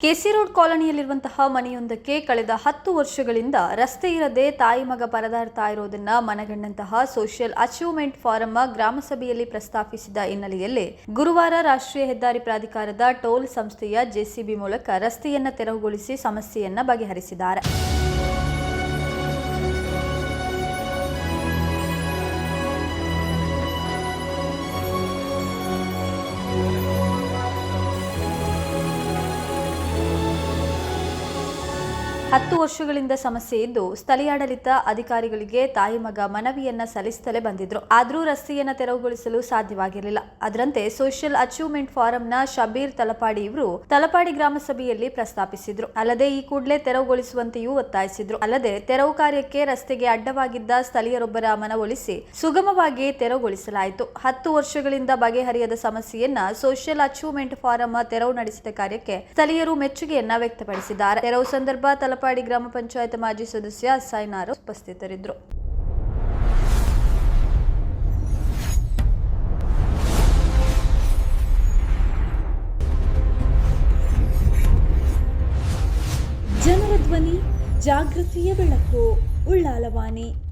KC road ಕಾಲೋನಿಯಲ್ಲಿರುವಂತಹ ಮನೆಯೊಂದಕ್ಕೆ ಕಳೆದ ಹತ್ತು ವರ್ಷಗಳಿಂದ ರಸ್ತೆ ಇರದೆ ತಾಯಿ ಮಗ ಪರದಾಡ್ತಾ ಇರೋದನ್ನ ಮನಗಂಡಂತಹ ಸೋಷಿಯಲ್ ಅಚೀವ್ಮೆಂಟ್ ಫಾರಂ ಗ್ರಾಮಸಭೆಯಲ್ಲಿ ಪ್ರಸ್ತಾಪಿಸಿದ ಹಿನ್ನೆಲೆಯಲ್ಲಿ ಗುರುವಾರ ರಾಷ್ಟ್ರೀಯ ಹೆದ್ದಾರಿ ಪ್ರಾಧಿಕಾರದ ಟೋಲ್ ಸಂಸ್ಥೆಯ ಜೆಸಿಬಿ ಮೂಲಕ ರಸ್ತೆಯನ್ನ ತೆರವುಗೊಳಿಸಿ ಸಮಸ್ಯೆಯನ್ನ ಬಗೆಹರಿಸಿದ್ದಾರೆ. ಹತ್ತು ವರ್ಷಗಳಿಂದ ಸಮಸ್ಯೆ ಇದ್ದು ಸ್ಥಳೀಯಾಡಳಿತ ಅಧಿಕಾರಿಗಳಿಗೆ ತಾಯಿ ಮಗ ಮನವಿಯನ್ನ ಸಲ್ಲಿಸುತ್ತಲೇ ಬಂದಿದ್ರು. ಆದರೂ ರಸ್ತೆಯನ್ನ ತೆರವುಗೊಳಿಸಲು ಸಾಧ್ಯವಾಗಿರಲಿಲ್ಲ. ಅದರಂತೆ ಸೋಷಿಯಲ್ ಅಚೀವ್ಮೆಂಟ್ ಫಾರಂನ ಶಬೀರ್ ತಲಪಾಡಿ ಇವರು ತಲಪಾಡಿ ಗ್ರಾಮ ಸಭೆಯಲ್ಲಿ ಪ್ರಸ್ತಾಪಿಸಿದ್ರು. ಅಲ್ಲದೆ ಈ ಕೂಡಲೇ ತೆರವುಗೊಳಿಸುವಂತೆಯೂ ಒತ್ತಾಯಿಸಿದ್ರು. ಅಲ್ಲದೆ ತೆರವು ಕಾರ್ಯಕ್ಕೆ ರಸ್ತೆಗೆ ಅಡ್ಡವಾಗಿದ್ದ ಸ್ಥಳೀಯರೊಬ್ಬರ ಮನವೊಲಿಸಿ ಸುಗಮವಾಗಿ ತೆರವುಗೊಳಿಸಲಾಯಿತು. ಹತ್ತು ವರ್ಷಗಳಿಂದ ಬಗೆಹರಿಯದ ಸಮಸ್ಯೆಯನ್ನ ಸೋಷಿಯಲ್ ಅಚೀವ್ಮೆಂಟ್ ಫಾರಂ ತೆರವು ನಡೆಸಿದ ಕಾರ್ಯಕ್ಕೆ ಸ್ಥಳೀಯರು ಮೆಚ್ಚುಗೆಯನ್ನ ವ್ಯಕ್ತಪಡಿಸಿದ್ದಾರೆ. ತೆರವು ಸಂದರ್ಭ ತಲಪಾಡಿ ಗ್ರಾಮ ಪಂಚಾಯತ್ ಮಾಜಿ ಸದಸ್ಯ ಸೈನಾರು ಉಪಸ್ಥಿತರಿದ್ದರು. ಜನರ ಧ್ವನಿ ಜಾಗೃತಿಯ ಬೆಳಕು ಉಳ್ಳಾಲವಾಣಿ